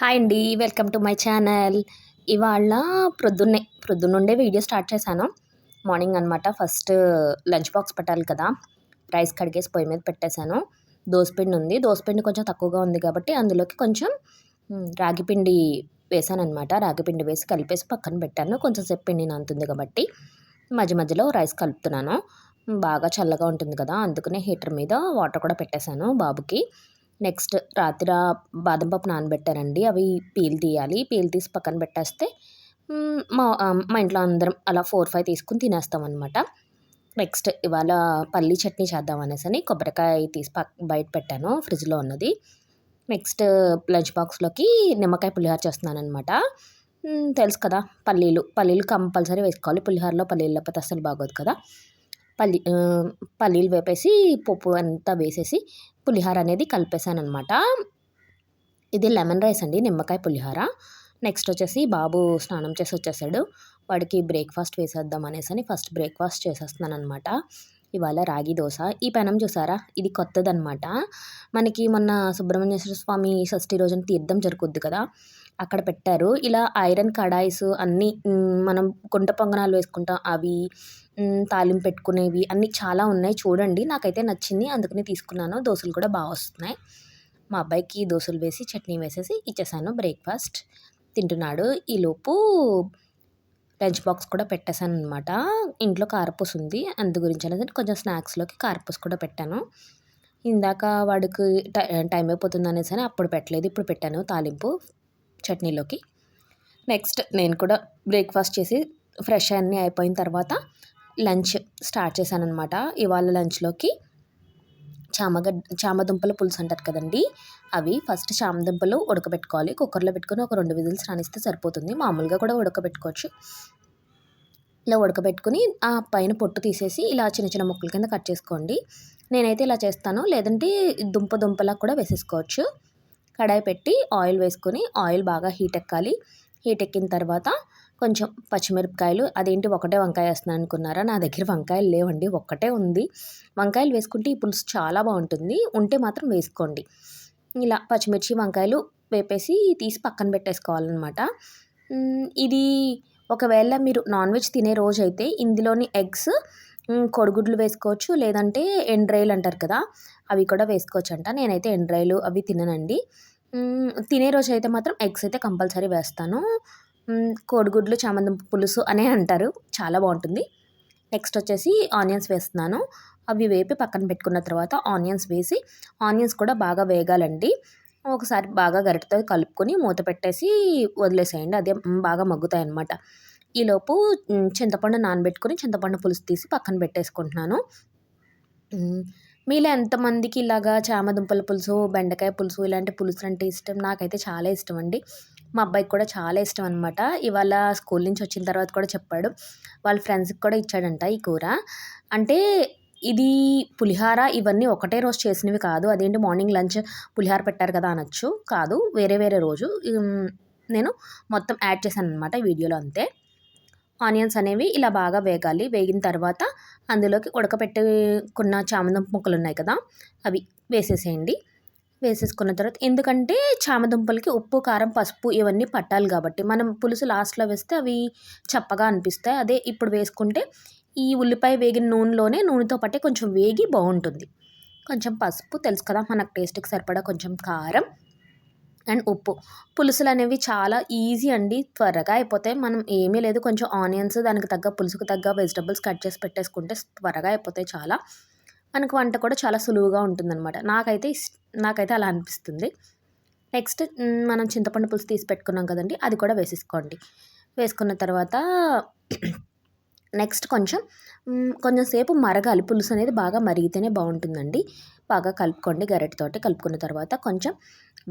Hi అండి welcome to my channel. ఇవాళ ప్రొద్దున్నే ప్రొద్దున్నుండే వీడియో స్టార్ట్ చేశాను. మార్నింగ్ అనమాట ఫస్ట్ లంచ్ బాక్స్ పెట్టాలి కదా. రైస్ కడిగేసి పొయ్యి మీద పెట్టేశాను. దోసపిండి ఉంది. దోసపిండి కొంచెం తక్కువగా ఉంది కాబట్టి అందులోకి కొంచెం రాగిపిండి వేసాను అనమాట రాగిపిండి వేసి కలిపేసి పక్కన పెట్టాను. కొంచెం సేపు పిండి నానుతుంది కాబట్టి మధ్య మధ్యలో రైస్ కలుపుతున్నాను. బాగా చల్లగా ఉంటుంది కదా అందుకనే హీటర్ మీద వాటర్ కూడా పెట్టేశాను బాబుకి. నెక్స్ట్ రాత్రి బాదం పప్పు నానబెట్టానండి. అవి పీల్ తీయాలి. పీల్ తీసి పక్కన పెట్టేస్తే మా మా ఇంట్లో అందరం అలా ఫోర్ ఫైవ్ తీసుకుని తినేస్తాం అనమాట నెక్స్ట్ ఇవాళ పల్లీ చట్నీ చేద్దాం అనేసి అని కొబ్బరికాయ తీసి పక్ బయట పెట్టాను ఫ్రిడ్జ్లో ఉన్నది. నెక్స్ట్ లంచ్ బాక్స్లోకి నిమ్మకాయ పులిహోర చేస్తున్నాను అనమాట తెలుసు కదా పల్లీలు. పల్లీలు కంపల్సరీ వేసుకోవాలి. పులిహోరలో పల్లీలు లేకపోతే అసలు బాగోదు కదా. పల్లి పల్లీలు వేపేసి పప్పు అంతా వేసేసి పులిహోర అనేది కలిపేసాను అనమాట ఇది లెమన్ రైస్ అండి నిమ్మకాయ పులిహోర. నెక్స్ట్ వచ్చేసి బాబు స్నానం చేసి వచ్చేసాడు. వాడికి బ్రేక్ఫాస్ట్ వేసేద్దాం అనేసి అని ఫస్ట్ బ్రేక్ఫాస్ట్ చేసేస్తున్నాను అనమాట ఇవాళ రాగి దోశ. ఈ పెనం చూసారా? ఇది కొత్తదనమాట మనకి మొన్న సుబ్రహ్మణ్యేశ్వర స్వామి షష్ఠి రోజున తీర్థం జరుగుద్ది కదా. అక్కడ పెట్టారు. ఇలా ఐరన్ కడాయిస్ అన్నీ మనం గుంట పొంగనాలు వేసుకుంటాం. అవి తాలింపు పెట్టుకునేవి అన్నీ చాలా ఉన్నాయి. చూడండి నాకైతే నచ్చింది. అందుకని తీసుకున్నాను. దోశలు కూడా బాగా వస్తున్నాయి. మా అబ్బాయికి దోశలు వేసి చట్నీ వేసేసి ఇచ్చేసాను బ్రేక్ఫాస్ట్ తింటున్నాడు. ఈలోపు లంచ్ బాక్స్ కూడా పెట్టేశాను అనమాట ఇంట్లో కారపూస ఉంది. అందు గురించి అనేది కొంచెం స్నాక్స్లోకి కారపూస కూడా పెట్టాను. ఇందాక వాడికి టై టైం అయిపోతుంది అనేసి అని అప్పుడు పెట్టలేదు. ఇప్పుడు పెట్టాను తాలింపు. చట్నీలోకి. నెక్స్ట్ నేను కూడా బ్రేక్ఫాస్ట్ చేసి ఫ్రెష్ అన్నీ అయిపోయిన తర్వాత లంచ్ స్టార్ట్ చేశాను అనమాట ఇవాళ లంచ్లోకి చామగడ్డ చామదుంపల పులుసు అంటారు కదండి అవి ఫస్ట్ చామదుంపలు ఉడకబెట్టుకోవాలి. కుక్కర్లో పెట్టుకొని ఒక రెండు విజిల్స్ రానిస్తే సరిపోతుంది. మామూలుగా కూడా ఉడకబెట్టుకోవచ్చు. ఇలా ఉడకబెట్టుకుని ఆ పైన పొట్టు తీసేసి ఇలా చిన్న చిన్న ముక్కల కింద కట్ చేసుకోండి. నేనైతే ఇలా చేస్తాను. లేదంటే దుంప దుంపలా కూడా వేసేసుకోవచ్చు. కడాయి పెట్టి ఆయిల్ వేసుకొని ఆయిల్ బాగా హీట్ ఎక్కాలి. హీట్ ఎక్కిన తర్వాత కొంచెం పచ్చిమిరపకాయలు అదేంటి ఒకటే వంకాయ వేస్తున్నాను అనుకున్నారా? నా దగ్గర వంకాయలు లేవండి ఒక్కటే ఉంది. వంకాయలు వేసుకుంటే ఈ పులుసు చాలా బాగుంటుంది. ఉంటే మాత్రం వేసుకోండి. ఇలా పచ్చిమిర్చి వంకాయలు వేపేసి తీసి పక్కన పెట్టేసుకోవాలన్నమాట. ఇది ఒకవేళ మీరు నాన్ వెజ్ తినే రోజు అయితే ఇందులోని ఎగ్స్ కొడుగుడ్లు వేసుకోవచ్చు. లేదంటే ఎండ్రాయిలు అంటారు కదా అవి కూడా వేసుకోవచ్చు అంట నేనైతే ఎండ్రాయిలు అవి తిననండి. తినే రోజు అయితే మాత్రం ఎగ్స్ అయితే కంపల్సరీ వేస్తాను. కోడిగుడ్లు చామంతి పులుసు అనే అంటారు. చాలా బాగుంటుంది. నెక్స్ట్ వచ్చేసి ఆనియన్స్ వేస్తున్నాను. అవి వేపి పక్కన పెట్టుకున్న తర్వాత ఆనియన్స్ వేసి ఆనియన్స్ కూడా బాగా వేగాలండి. ఒకసారి బాగా గరిటతో కలుపుకొని మూత పెట్టేసి వదిలేసేయండి. అదే బాగా మగ్గుతాయి అన్నమాట ఈలోపు చింతపండు నానబెట్టుకొని చింతపండు పులుసు తీసి పక్కన పెట్టేసుకుంటున్నాను. మీలో ఎంతమందికి ఇలాగా చామదుంపల పులుసు బెండకాయ పులుసు ఇలాంటి పులుసులు అంటే ఇష్టం? నాకైతే చాలా ఇష్టం అండి. మా అబ్బాయికి కూడా చాలా ఇష్టం అనమాట ఇవాళ స్కూల్ నుంచి వచ్చిన తర్వాత కూడా చెప్పాడు. వాళ్ళ ఫ్రెండ్స్కి కూడా ఇచ్చాడంట ఈ కూర. అంటే ఇది పులిహార ఇవన్నీ ఒకటే రోజు చేసినవి కాదు. అదేంటి మార్నింగ్ లంచ్ పులిహార పెట్టారు కదా అనొచ్చు. కాదు వేరే వేరే రోజు. నేను మొత్తం యాడ్ చేశాను అనమాట వీడియోలో అంతే. ఆనియన్స్ అనేవి ఇలా బాగా వేగాలి. వేగిన తర్వాత అందులోకి ఉడకపెట్టుకున్న చామదుంప ముక్కలు ఉన్నాయి కదా అవి వేసేసేయండి. వేసేసుకున్న తర్వాత ఎందుకంటే చామదుంపలకి ఉప్పు కారం పసుపు ఇవన్నీ పట్టాలి కాబట్టి మనం పులుసు లాస్ట్లో వేస్తే అవి చప్పగా అనిపిస్తాయి. అదే ఇప్పుడు వేసుకుంటే ఈ ఉల్లిపాయ వేగిన నూనెలోనే నూనెతో పాటే కొంచెం వేగి బాగుంటుంది. కొంచెం పసుపు తెలుసు కదా మనకు టేస్ట్కి సరిపడా కొంచెం కారం. అండ్ ఉప్పు. పులుసులు అనేవి చాలా ఈజీ అండి త్వరగా అయిపోతాయి. మనం ఏమీ లేదు కొంచెం ఆనియన్స్ దానికి తగ్గ పులుసుకు తగ్గ వెజిటబుల్స్ కట్ చేసి పెట్టేసుకుంటే త్వరగా అయిపోతాయి చాలా. మనకు వంట కూడా చాలా సులువుగా ఉంటుందన్నమాట. నాకైతే నాకైతే అలా అనిపిస్తుంది. నెక్స్ట్ మనం చింతపండు పులుసు తీసి పెట్టుకున్నాం కదండి అది కూడా వేసేసుకోండి. వేసుకున్న తర్వాత నెక్స్ట్ కొంచెం కొంచెం సేపు మరగాలి. పులుసు అనేది బాగా మరిగితేనే బాగుంటుందండి. బాగా కలుపుకోండి గరిటెతోటి కలుపుకున్న తర్వాత కొంచెం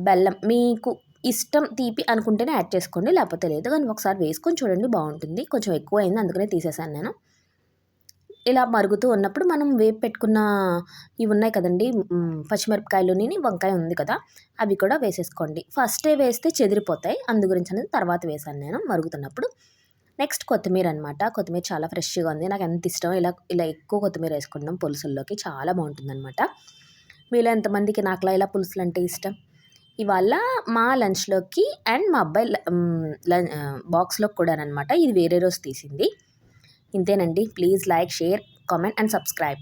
బెల్లం మీకు ఇష్టం తీపి అనుకుంటేనే యాడ్ చేసుకోండి లేకపోతే లేదు. కానీ ఒకసారి వేసుకొని చూడండి బాగుంటుంది. కొంచెం ఎక్కువ అయింది అందుకనే తీసేసాను నేను. ఇలా మరుగుతూ ఉన్నప్పుడు మనం వేపు పెట్టుకున్న ఇవి ఉన్నాయి కదండి పచ్చిమిరపకాయలుని వంకాయ ఉంది కదా అవి కూడా వేసేసుకోండి. ఫస్టే వేస్తే చెదిరిపోతాయి అందు గురించి అనేది తర్వాత వేసాను నేను మరుగుతున్నప్పుడు. నెక్స్ట్ కొత్తిమీర అనమాట కొత్తిమీర చాలా ఫ్రెష్గా ఉంది. నాకు ఎంత ఇష్టం ఇలా ఇలా ఎక్కువ కొత్తిమీర వేసుకుంటాం పులుసుల్లోకి చాలా బాగుంటుంది అనమాట మీలో ఎంతమందికి నాకులా ఇలా పులుసులు అంటే ఇష్టం? ఇవాళ మా లంచ్లోకి అండ్ మా అబ్బాయి బాక్స్లోకి కూడా అనమాట ఇది వేరే రోజు తీసింది. ఇంతేనండి. Please like share comment and subscribe.